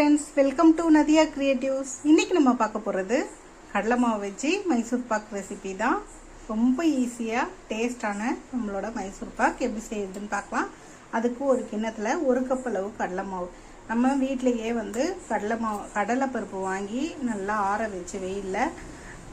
Friends welcome to Nadiya creatives இன்றைக்கி நம்ம பார்க்க போகிறது கடலை மாவு வச்சு மைசூர் பாக் ரெசிபி தான். ரொம்ப ஈஸியாக டேஸ்டான நம்மளோட மைசூர் பாக் எப்படி செய்யுதுன்னு பார்க்கலாம். அதுக்கு ஒரு கிண்ணத்தில் ஒரு கப் அளவு கடலை மாவு. நம்ம வீட்டிலையே வந்து கடலை மாவு கடலை பருப்பு வாங்கி நல்லா ஆற வச்சு வெயிலில்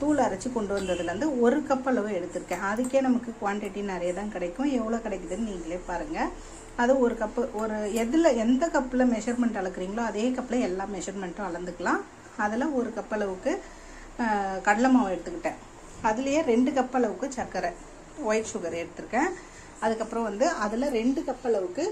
தூள் அரைச்சி கொண்டு வந்ததுலேருந்து ஒரு கப் அளவு எடுத்திருக்கேன். அதுக்கே நமக்கு குவான்டிட்டி நிறைய தான் கிடைக்கும். எவ்வளோ கிடைக்குதுன்னு நீங்களே பாருங்கள் அது ஒரு கப்பு ஒரு எதில் எந்த கப்பில் மெஷர்மெண்ட் அளக்குறீங்களோ அதே கப்பில் எல்லா மெஷர்மெண்ட்டும் அளந்துக்கலாம். அதில் ஒரு கப் அளவுக்கு கடலை மாவு எடுத்துக்கிட்டேன். அதுலேயே ரெண்டு கப் அளவுக்கு சர்க்கரை ஒயிட் சுகர் எடுத்திருக்கேன். அதுக்கப்புறம் வந்து அதில் ரெண்டு கப் அளவுக்கு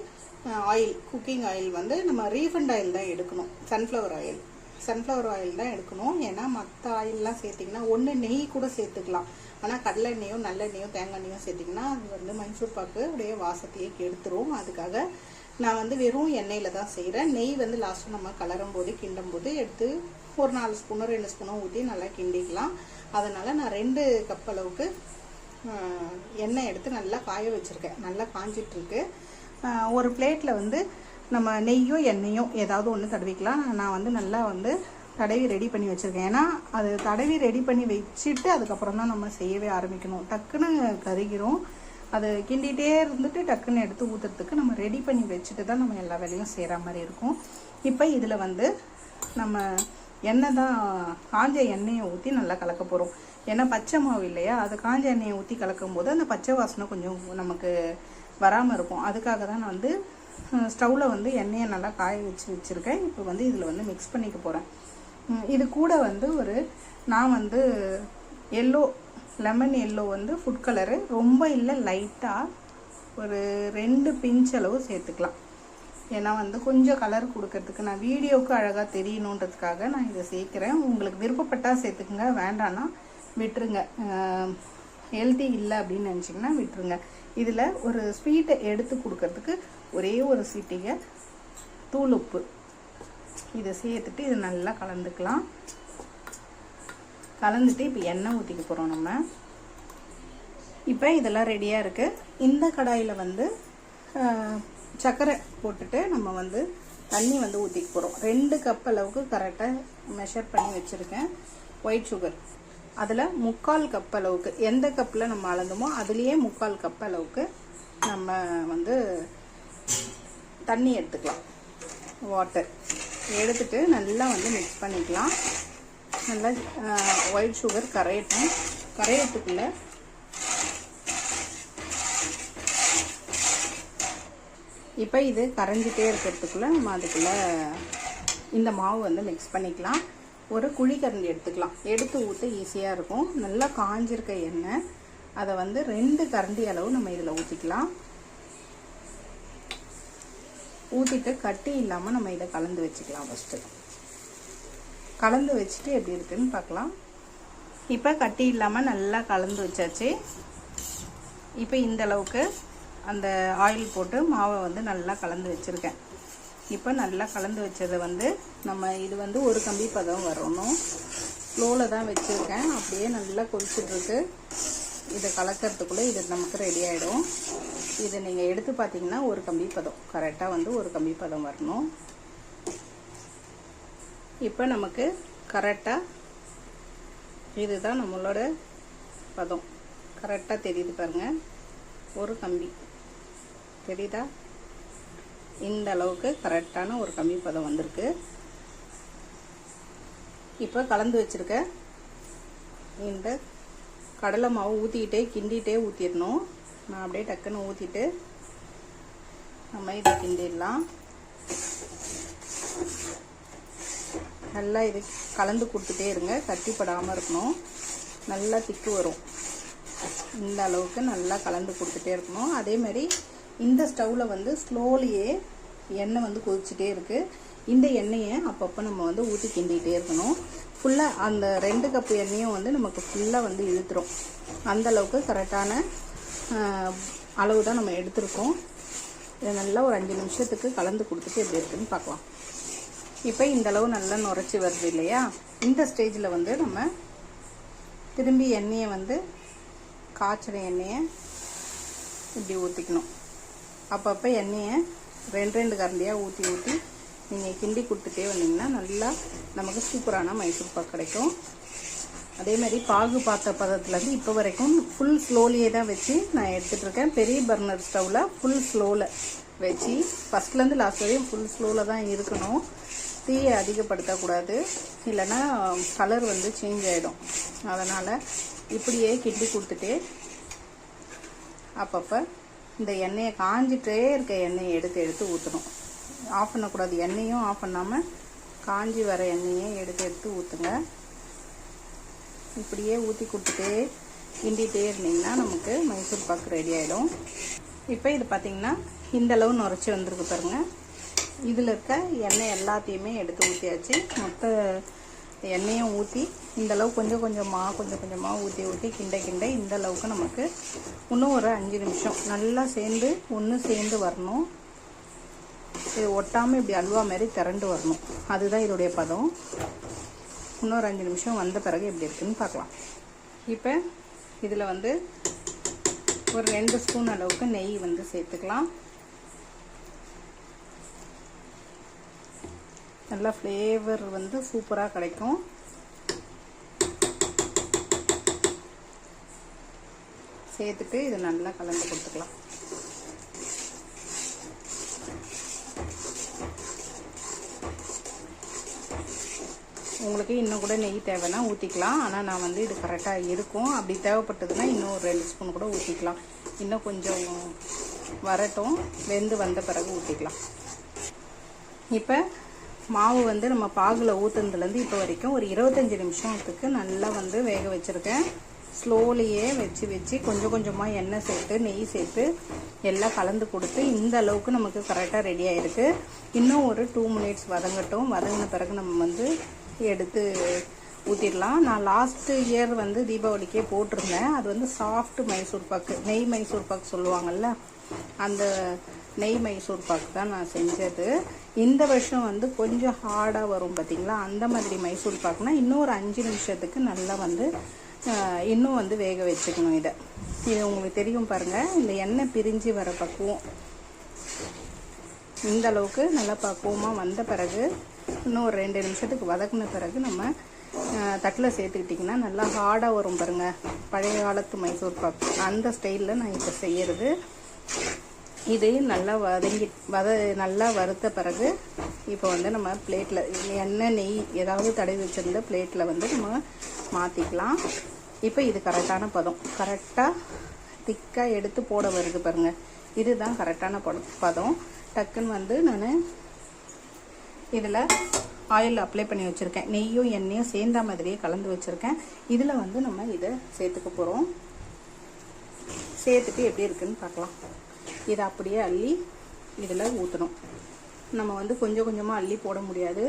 ஆயில் குக்கிங் ஆயில் வந்து நம்ம ரீஃபண்ட் ஆயில் தான் எடுக்கணும். சன்ஃப்ளவர் ஆயில் சன்ஃப்ளவர் ஆயில் தான் எடுக்கணும். ஏன்னா மற்ற ஆயிலெலாம் சேர்த்திங்கன்னா ஒன்று நெய் கூட சேர்த்துக்கலாம். ஆனால் கடலை எண்ணெயோ நல்லெண்ணெயோ தேங்காய் எண்ணெயோ சேர்த்திங்கன்னா அது வந்து மைசூர் பாக்கு உடைய வாசத்தையே கெடுத்துரும். அதுக்காக நான் வந்து வெறும் எண்ணெயில் தான் செய்கிறேன் நெய் வந்து லாஸ்ட்டு நம்ம கலரும் போது கிண்டும் போது எடுத்து ஒரு நாலு ஸ்பூனோ ரெண்டு ஸ்பூனோ ஊற்றி நல்லா கிண்டிக்கலாம். அதனால் நான் ரெண்டு கப் அளவுக்கு எண்ணெய் எடுத்து நல்லா காய வச்சுருக்கேன். நல்லா காஞ்சிட்ருக்கு ஒரு பிளேட்டில் வந்து நம்ம நெய்யோ எண்ணெயோ ஏதாவது ஒன்று தடவிக்கலாம். நான் வந்து நல்லா வந்து தடவி ரெடி பண்ணி வச்சுருக்கேன். ஏன்னா அது தடவி ரெடி பண்ணி வச்சுட்டு அதுக்கப்புறம் தான் நம்ம செய்யவே ஆரம்பிக்கணும். டக்குன்னு கருகிறோம் அது கிண்டிகிட்டே இருந்துட்டு டக்குன்னு எடுத்து ஊற்றுறதுக்கு நம்ம ரெடி பண்ணி வச்சுட்டு தான் நம்ம எல்லா வேலையும் செய்கிற மாதிரி இருக்கும். இப்போ இதில் வந்து நம்ம எண்ணெய் தான் காஞ்ச எண்ணெயை ஊற்றி நல்லா கலக்க போகிறோம் ஏன்னா பச்சை மாவு இல்லையா? அது காஞ்ச எண்ணெயை ஊற்றி கலக்கும் போது அந்த பச்சை வாசனை கொஞ்சம் நமக்கு வராமல் இருக்கும். அதுக்காக தான் நான் வந்து ஸ்டவ்வில் வந்து எண்ணெயை நல்லா காய வச்சு வச்சுருக்கேன். இப்போ வந்து இதில் வந்து மிக்ஸ் பண்ணிக்க போகிறேன் இது கூட வந்து ஒரு நான் வந்து எல்லோ லெமன் எல்லோ வந்து ஃபுட் கலரு ரொம்ப இல்லை லைட்டாக ஒரு ரெண்டு பிஞ்ச் அளவு சேர்த்துக்கலாம். ஏன்னா வந்து கொஞ்சம் கலர் கொடுக்கறதுக்கு நான் வீடியோவுக்கு அழகாக தெரியணுன்றதுக்காக நான் இதை சேர்க்குறேன். உங்களுக்கு விருப்பப்பட்டால் சேர்த்துக்குங்க. வேண்டான்னா விட்டுருங்க. ஹெல்த்தி இல்லை அப்படின்னு நினச்சிங்கன்னா விட்டுருங்க. இதில் ஒரு ஸ்வீட்டை எடுத்து கொடுக்கறதுக்கு ஒரே ஒரு சீட்டிகை தூள் உப்பு. இதை சேர்த்துட்டு இது நல்லா கலந்துக்கலாம். கலந்துட்டு இப்போ எண்ணெய் ஊற்றிக்க போகிறோம் நம்ம. இப்போ இதெல்லாம் ரெடியாக இருக்குது இந்த கடாயில் வந்து சர்க்கரை போட்டுட்டு நம்ம வந்து தண்ணி வந்து ஊற்றிக்க போகிறோம் ரெண்டு கப் அளவுக்கு கரெக்டாக மெஷர் பண்ணி வச்சுருக்கேன். ஒயிட் சுகர் அதில் முக்கால் கப் அளவுக்கு எந்த கப்பில் நம்ம அளந்தோமோ அதுலேயே முக்கால் கப் அளவுக்கு நம்ம வந்து தண்ணி எடுத்துக்கலாம். வாட்டர் எடுத்துட்டு நல்லா வந்து மிக்ஸ் பண்ணிக்கலாம். நல்லா ஒயிட் சுகர் கரையட்டும். கரையத்துக்குள்ளே இப்போ இது கரைஞ்சிட்டே இருக்கிறதுக்குள்ளே நம்ம அதுக்குள்ளே இந்த மாவு வந்து மிக்ஸ் பண்ணிக்கலாம். ஒரு குழிக்கரண்டி எடுத்துக்கலாம். எடுத்து ஊற்ற ஈஸியாக இருக்கும். நல்லா காஞ்சிருக்க எண்ணெய். அதை வந்து ரெண்டு கரண்டி அளவு நம்ம இதில் ஊற்றிக்கலாம் ஊற்றிட்டு கட்டி இல்லாமல் நம்ம இதை கலந்து வச்சுக்கலாம் ஃபஸ்ட்டு கலந்து வச்சுட்டு எப்படி இருக்குன்னு பார்க்கலாம். இப்போ கட்டி இல்லாமல் நல்லா கலந்து வச்சாச்சு. இப்போ இந்த அளவுக்கு அந்த ஆயில் போட்டு மாவை வந்து நல்லா கலந்து வச்சுருக்கேன். இப்போ நல்லா கலந்து வச்சதை வந்து நம்ம இது வந்து ஒரு கம்பி பதம் வரணும். ஸ்லோவில் தான் வச்சுருக்கேன். அப்படியே நல்லா கொதிச்சுட்ருக்கு இதை கலக்கிறதுக்குள்ளே இது நமக்கு ரெடி ஆகிடும் இதை நீங்கள் எடுத்து பார்த்தீங்கன்னா ஒரு கம்பி பதம். கரெக்டாக வந்து ஒரு கம்பி பதம் வரணும். இப்போ நமக்கு கரெக்டாக இதுதான் நம்மளோட பதம். கரெக்டாக தெரியுது பாருங்கள் ஒரு கம்பி. தெரியுதா? இந்த அளவுக்கு கரெக்டான ஒரு கம்பி பதம் வந்திருக்கு. இப்போ கலந்து வச்சுருக்க இந்த கடலை மாவு ஊற்றிக்கிட்டே கிண்டிகிட்டே ஊற்றிடணும் நான் அப்படியே டக்குன்னு ஊற்றிட்டு நம்ம இதை கிண்டிடலாம். நல்லா இது கலந்து கொடுத்துட்டே இருங்க. கட்டிப்படாமல் இருக்கணும். நல்லா திக்கு வரும். இந்த அளவுக்கு நல்லா கலந்து கொடுத்துட்டே இருக்கணும். அதேமாரி இந்த ஸ்டவ்வில் வந்து ஸ்லோலியே எண்ணெய் வந்து கொதிச்சுட்டே இருக்குது இந்த எண்ணெயை அப்பப்போ நம்ம வந்து ஊற்றி கிண்டிகிட்டே இருக்கணும். ஃபுல்லாக அந்த ரெண்டு கப்பு எண்ணெயும் வந்து நமக்கு ஃபுல்லாக வந்து இழுத்துரும். அந்த அளவுக்கு கரெக்டான அளவு தான் நம்ம எடுத்திருக்கோம். இதை நல்லா ஒரு அஞ்சு நிமிஷத்துக்கு கலந்து கொடுத்துட்டு எப்படி இருக்குன்னு பார்க்கலாம். இப்போ இந்த அளவு நல்லா நுரைச்சி வருது இல்லையா? இந்த ஸ்டேஜில் வந்து நம்ம திரும்பி எண்ணெயை வந்து காய்ச்சின எண்ணெயை இப்படி ஊற்றிக்கணும் அப்பப்போ எண்ணெயை ரெண்டு ரெண்டு கரண்டியாக ஊற்றி ஊற்றி நீங்கள் கிண்டி கொடுத்துட்டே வந்தீங்கன்னா நல்லா நமக்கு சூப்பரான மைசூர் பாக் கிடைக்கும். அதே மாதிரி பாகு பார்த்த பதத்துலேருந்து இப்போ வரைக்கும் ஃபுல் ஸ்லோலியே தான் வச்சு நான் எடுத்துகிட்டு இருக்கேன். பெரிய பர்னர் ஸ்டவ்வில் ஃபுல் ஸ்லோவில் வச்சு ஃபஸ்ட்லேருந்து லாஸ்ட் வரையும் ஃபுல் ஸ்லோவில் தான் இருக்கணும். தீயை அதிகப்படுத்தக்கூடாது இல்லைன்னா கலர் வந்து சேஞ்ச் ஆகிடும் அதனால் இப்படியே கிண்டி கொடுத்துட்டு அப்பப்போ இந்த எண்ணெயை காஞ்சிட்டே இருக்க எண்ணெயை எடுத்து எடுத்து ஊற்றணும் ஆஃப் பண்ணக்கூடாது. எண்ணெயும் ஆஃப் பண்ணாமல் காஞ்சி வர எண்ணெயை எடுத்து எடுத்து ஊற்றுங்க இப்படியே ஊற்றி கொடுத்துட்டே கிண்டிகிட்டே இருந்தீங்கன்னா நமக்கு மைசூர் பாக்கு ரெடி ஆகிடும் இப்போ இது பார்த்திங்கன்னா இந்த அளவு நுரைச்சி வந்திருக்கு பாருங்க. இதில் இருக்க எண்ணெய் எல்லாத்தையுமே எடுத்து ஊற்றியாச்சு மொத்த எண்ணெயும் ஊற்றி இந்த அளவு கொஞ்சம் கொஞ்சமாக கொஞ்சம் கொஞ்சமாக ஊற்றி ஊற்றி கிண்ட கிண்ட இந்த அளவுக்கு நமக்கு இன்னும் ஒரு அஞ்சு நிமிஷம் நல்லா சேர்ந்து ஒன்று சேர்ந்து வரணும். இது ஒட்டாமல் இப்படி அல்வா மாதிரி திரண்டு வரணும். அதுதான் இதோடைய பதம். இன்னொரு அஞ்சு நிமிஷம் வந்த பிறகு எப்படி இருக்குன்னு பார்க்கலாம். இப்போ இதில் வந்து ஒரு ரெண்டு ஸ்பூன் அளவுக்கு நெய் வந்து சேர்த்துக்கலாம். நல்லா ஃப்ளேவர் வந்து சூப்பராக கிடைக்கும். சேர்த்துட்டு இதை நல்லா கலந்து கொடுத்துக்கலாம். உங்களுக்கு இன்னும் கூட நெய் தேவைன்னா ஊற்றிக்கலாம் ஆனால் நான் வந்து இது கரெக்டாக இருக்கும். அப்படி தேவைப்பட்டதுன்னா இன்னும் ஒரு ரெண்டு ஸ்பூன் கூட ஊற்றிக்கலாம் இன்னும் கொஞ்சம் வரட்டும். வெந்து வந்த பிறகு ஊற்றிக்கலாம் இப்போ மாவு வந்து நம்ம பாகில் ஊற்றுனதுலேருந்து இப்போ வரைக்கும் ஒரு இருபத்தஞ்சி நிமிஷத்துக்கு நல்லா வந்து வேக வச்சுருக்கேன். ஸ்லோலியே வச்சு வச்சு கொஞ்சம் கொஞ்சமாக எண்ணெய் சேர்த்து நெய் சேர்த்து எல்லாம் கலந்து கொடுத்து இந்த அளவுக்கு நமக்கு கரெக்டாக ரெடி ஆகிருக்கு இன்னும் ஒரு டூ மினிட்ஸ் வதங்கட்டும். வதங்கின பிறகு நம்ம வந்து எடுத்து ஊற்றிடலாம் நான் லாஸ்ட்டு இயர் வந்து தீபாவளிக்கே போட்டிருந்தேன். அது வந்து சாஃப்ட் மைசூர் பாக்கு நெய் மைசூர் பாக்கு சொல்லுவாங்கள்ல அந்த நெய் மைசூர் பாக்கு தான் நான் செஞ்சது. இந்த வருஷம் வந்து கொஞ்சம் ஹார்டாக வரும் பார்த்தீங்களா அந்த மாதிரி மைசூர் பாக்குனா இன்னும் ஒரு அஞ்சு நிமிஷத்துக்கு நல்லா வந்து இன்னும் வந்து வேக வச்சுக்கணும் இதை. இது உங்களுக்கு தெரியும் பாருங்கள் இந்த எண்ணெய் பிரிஞ்சு வர பக்குவம். இந்த அளவுக்கு நல்லா பக்குவமாக வந்த பிறகு இன்னும் ஒரு ரெண்டு நிமிஷத்துக்கு வதக்குன பிறகு நம்ம தட்டில் சேர்த்துக்கிட்டிங்கன்னா நல்லா ஹார்டாக வரும் பாருங்கள் பழைய காலத்து மைசூர் பாக். அந்த ஸ்டைலில் நான் இப்போ செய்கிறது இது நல்லா வதங்கி வத நல்லா வறுத்த பிறகு இப்போ வந்து நம்ம பிளேட்டில் எண்ணெய் நெய் ஏதாவது தடவி வச்சுருந்த பிளேட்டில் வந்து நம்ம மாற்றிக்கலாம் இப்போ இது கரெக்டான பதம். கரெக்டாக திக்காக எடுத்து போட வருது பாருங்கள் இதுதான் கரெக்டான படம் பதம். டக்குன்னு வந்து நான் இதில் ஆயில் அப்ளை பண்ணி வச்சுருக்கேன். நெய்யும் எண்ணெயும் சேர்ந்த மாதிரியே கலந்து வச்சுருக்கேன். இதில் வந்து நம்ம இதை சேர்த்துக்க போகிறோம் சேர்த்துட்டு எப்படி இருக்குன்னு பார்க்கலாம். இதை அப்படியே அள்ளி இதில் ஊற்றணும் நம்ம வந்து கொஞ்சம் கொஞ்சமாக அள்ளி போட முடியாது.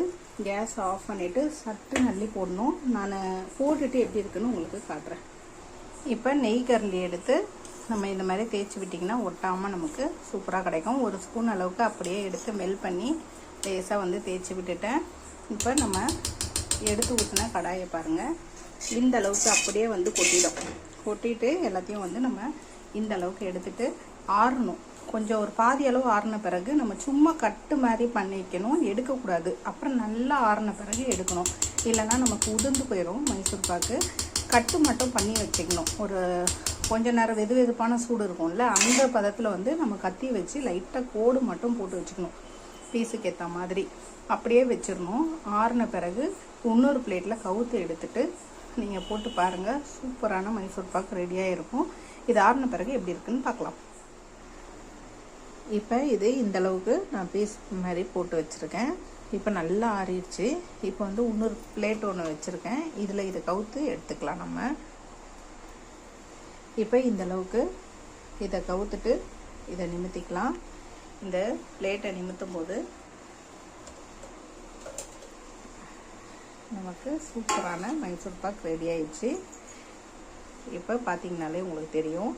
கேஸ் ஆஃப் பண்ணிவிட்டு சட்டுன்னு அள்ளி போடணும். நான் போட்டுட்டு எப்படி இருக்குன்னு உங்களுக்கு காட்டுறேன். இப்போ நெய் கரண்டி எடுத்து நம்ம இந்த மாதிரி தேய்ச்சி விட்டிங்கன்னா ஒட்டாமல் நமக்கு சூப்பராக கிடைக்கும். ஒரு ஸ்பூன் அளவுக்கு அப்படியே எடுத்து மெல் பண்ணி லேசாக வந்து தேய்ச்சி விட்டுட்டேன். இப்போ நம்ம எடுத்து ஊற்றின கடாயை பாருங்கள் இந்த அளவுக்கு அப்படியே வந்து கொட்டிடும். கொட்டிட்டு எல்லாத்தையும் வந்து நம்ம இந்த அளவுக்கு எடுத்துட்டு ஆறணும். கொஞ்சம் ஒரு பாதி அளவு ஆறின பிறகு நம்ம சும்மா கட்டு மாதிரி பண்ணிக்கணும். எடுக்கக்கூடாது. அப்புறம் நல்லா ஆறின பிறகு எடுக்கணும். இல்லைன்னா நமக்கு உதிர்ந்து போயிடும் மைசூர் பாக்கு. கட்டு மட்டும் பண்ணி வச்சுக்கணும். ஒரு கொஞ்ச நேரம் வெது வெதுப்பான சூடு இருக்கும்ல அந்த பதத்தில் வந்து நம்ம கத்தி வச்சு லைட்டாக கோடு மட்டும் போட்டு வச்சுக்கணும். பீஸுக்கு ஏற்ற மாதிரி. அப்படியே வச்சிடணும் ஆறின பிறகு இன்னொரு பிளேட்டில் கவுத்து எடுத்துட்டு நீங்கள் போட்டு பாருங்கள் சூப்பரான மைசூர் பாக்கு ரெடியாக இருக்கும் இது ஆறின பிறகு எப்படி இருக்குன்னு பார்க்கலாம் இப்போ இது இந்த அளவுக்கு நான் பீஸ் மாதிரி போட்டு வச்சுருக்கேன். இப்போ நல்லா ஆறிடுச்சு. இப்போ வந்து இன்னொரு பிளேட் ஒன்று வச்சுருக்கேன். இதில் இதை கவுத்து எடுத்துக்கலாம் நம்ம. இப்போ இந்த அளவுக்கு இதை கவுத்துட்டு இதை நிமித்திக்கலாம். இந்த பிளேட்டை நிமித்தும் போது நமக்கு சூப்பரான மைசூர் பாக் ரெடி ஆயிடுச்சு. இப்போ பார்த்தீங்கனாலே உங்களுக்கு தெரியும்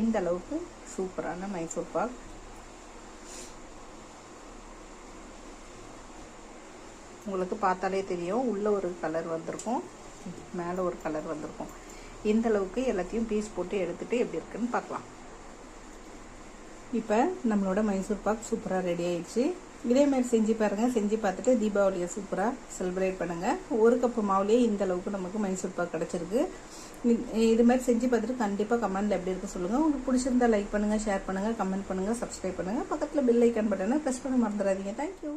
இந்த அளவுக்கு சூப்பரான மைசூர் பாக். உங்களுக்கு பார்த்தாலே தெரியும் உள்ள ஒரு கலர் வந்திருக்கும் மேலே ஒரு கலர் வந்திருக்கும். இந்த அளவுக்கு எல்லாத்தையும் பீஸ் போட்டு எடுத்துகிட்டு எப்படி இருக்குன்னு பார்க்கலாம். இப்போ நம்மளோட மைசூர் பாக் சூப்பராக ரெடி ஆயிடுச்சு. இதே மாதிரி செஞ்சு பாருங்கள் செஞ்சு பார்த்துட்டு தீபாவளியை சூப்பராக செலிப்ரேட் பண்ணுங்கள் ஒரு கப்பு மாவுலேயே இந்த அளவுக்கு நமக்கு மைசூர் பாக் கிடச்சிருக்கு. இது மாதிரி செஞ்சு பார்த்துட்டு கண்டிப்பாக கமெண்ட்டில் எப்படி இருக்க சொல்லுங்கள் உங்களுக்கு பிடிச்சிருந்தா லைக் பண்ணுங்கள் ஷேர் பண்ணுங்கள் கமெண்ட் பண்ணுங்கள் சப்ஸ்கிரைப் பண்ணுங்கள் பக்கத்தில் பெல் ஐக்கன் பட்டனை ப்ரெஸ் பண்ண மறந்துடாதீங்க. தேங்க்யூ